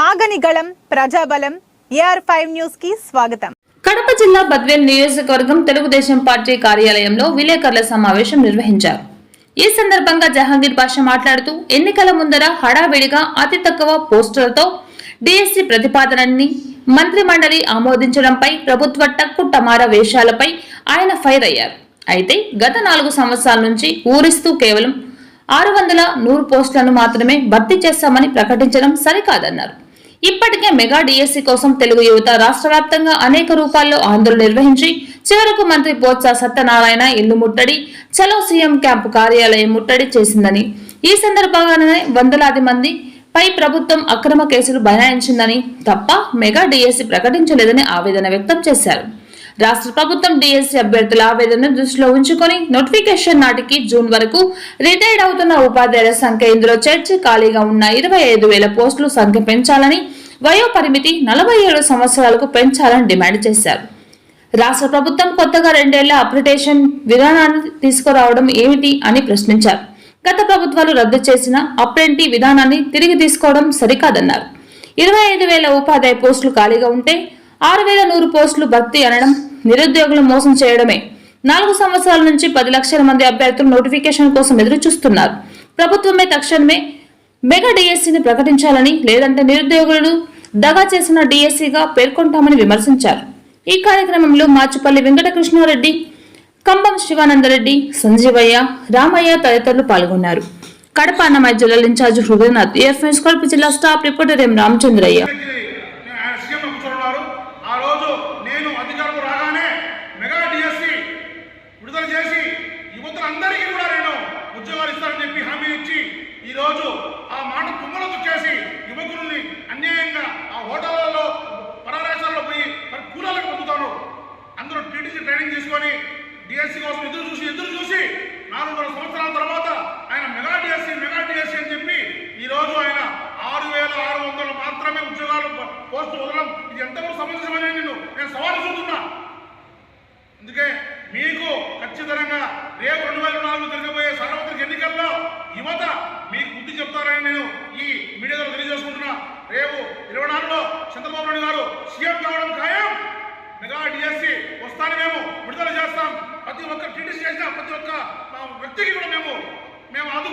ఆగని గళం ప్రజాబలం AR five న్యూస్కి స్వాగతం. కడప జిల్లా బద్వేల్ నియోజకవర్గం తెలుగుదేశం పార్టీ కార్యాలయంలో విలేకరుల సమావేశం నిర్వహించారు. ఈ సందర్భంగా జహాంగీర్ భాష మాట్లాడుతూ ఎన్నికల ముందర హడావిడిగా అతి తక్కువ పోస్టులతో డిఎస్సి ప్రతిపాదనని మంత్రి మండలి ఆమోదించడంపై ప్రభుత్వ టక్కు టమారా వేషాలపై ఆయన ఫైర్ అయ్యారు. అయితే గత నాలుగు సంవత్సరాల నుంచి ఊరిస్తూ కేవలం ఆరు వందల నూరు పోస్టులను మాత్రమే భర్తీ చేస్తామని ప్రకటించడం సరికాదన్నారు. ఇప్పటికే మెగా డిఎస్సి కోసం తెలుగు యువత రాష్ట్ర వ్యాప్తంగా అనేక రూపాల్లో ఆందోళన నిర్వహించి చివరకు మంత్రి బోత్స సత్యనారాయణ ఇల్లు ముట్టడి చలో సీఎం క్యాంపు కార్యాలయం ముట్టడి చేసిందని. ఈ సందర్భంగానే వందలాది మంది పై ప్రభుత్వం అక్రమ కేసులు బనాయించిందని తప్ప మెగా డిఎస్సి ప్రకటించలేదని ఆవేదన వ్యక్తం చేశారు. రాష్ట్ర ప్రభుత్వం డిఎస్సి అభ్యర్థుల ఆవేదనను దృష్టిలో ఉంచుకొని నోటిఫికేషన్ నాటికి జూన్ వరకు రిటైర్డ్ అవుతున్న ఉపాధ్యాయుల సంఖ్య ఇందులో చేర్చి ఖాళీగా ఉన్న ఇరవై ఐదు వేల పోస్టులు సంఖ్య పెంచాలని వయో పరిమితి నలభై ఏడు సంవత్సరాలకు పెంచాలని డిమాండ్ చేశారు. రాష్ట్ర ప్రభుత్వం కొత్తగా రెండేళ్ళ అప్లిటేషన్ విధానాన్ని తీసుకురావడం ఏమిటి అని ప్రశ్నించారు. గత ప్రభుత్వాలు రద్దు చేసిన అప్రెంటి విధానాన్ని తిరిగి తీసుకోవడం సరికాదన్నారు. ఇరవై ఐదు వేల ఉపాధ్యాయ పోస్టులు ఖాళీగా ఉంటే ఆరు వేల నూరు పోస్టులు భర్తీ అనడం నిరుద్యోగులు మోసం చేయడమే. నాలుగు సంవత్సరాల నుంచి పది లక్షల మంది అభ్యర్థులు నోటిఫికేషన్ కోసం ఎదురు చూస్తున్నారు ప్రభుత్వమే తక్షణమే మెగా డిఎస్సిని ప్రకటించాలని లేదంటే నిరుద్యోగులను దగా చేసిన డిఎస్సిగా పేర్కొంటామని విమర్శించారు. ఈ కార్యక్రమంలో మాచుపల్లి వెంకటకృష్ణారెడ్డి కంబం శివానందరెడ్డి సంజీవయ్య రామయ్య తదితరులు పాల్గొన్నారు. కడప అన్నమయ్య జిల్లా ఇన్ఛార్జ్ హృదయనాథ్ ఏఎఫ్ఎస్ కడప జిల్లా స్టాఫ్ రిపోర్టర్ ఎం రామచంద్రయ్య నేను ఆయన సీఎం కూర్చోన్నారు ఆ రోజు నేను అధికారం రాగానే మెగా డిఎస్సి విడుదల చేసి యువతులందరికీ కూడా నేను ఉద్యోగాలు ఇస్తానని చెప్పి హామీ ఇచ్చి ఈ రోజు ఆ మాట తుమ్మలు చేసి యువకుల్ని అన్యాయంగా ఆ హోటళ్ళలో పరదేశాల్లో పోయి మరి కూలాలకు పొందుతాను అందరూ టీటీసీ ట్రైనింగ్ తీసుకొని డిఎస్సి కోసం ఎదురు చూసి ఎదురు చూసి నాలుగున్నర సంవత్సరాలు తర్వాత ఆయన మెగా డిఎస్సి మెగా డిఎస్సి అని చెప్పి ఈ రోజు ఆయన ఆరు వేల ఆరు వందలు మాత్రమే ఉద్యోగాలు పోస్టు వదలడం ఇది ఎంతవరకు సమంజసమని నేను నేను సవాలు చూస్తున్నా. అందుకే మీకు ఖచ్చితంగా రేపు రెండు వేల నాలుగు జరగబోయే సార్వత్రిక ఎన్నికల్లో యువత మీకు బుద్ధి చెప్తారని నేను ఈ మీడియా ద్వారా తెలియజేసుకుంటున్నా. రేపు ఇరవై నాలుగులో చంద్రబాబు నాయుడు గారు సీఎం కావడం ఖాయం. మెగా డిఎస్సి వస్తాను మేము విడుదల చేస్తాం. ప్రతి ఒక్క టీడీసీ చేసిన ప్రతి ఒక్క వ్యక్తికి కూడా మేము మేము ఆదు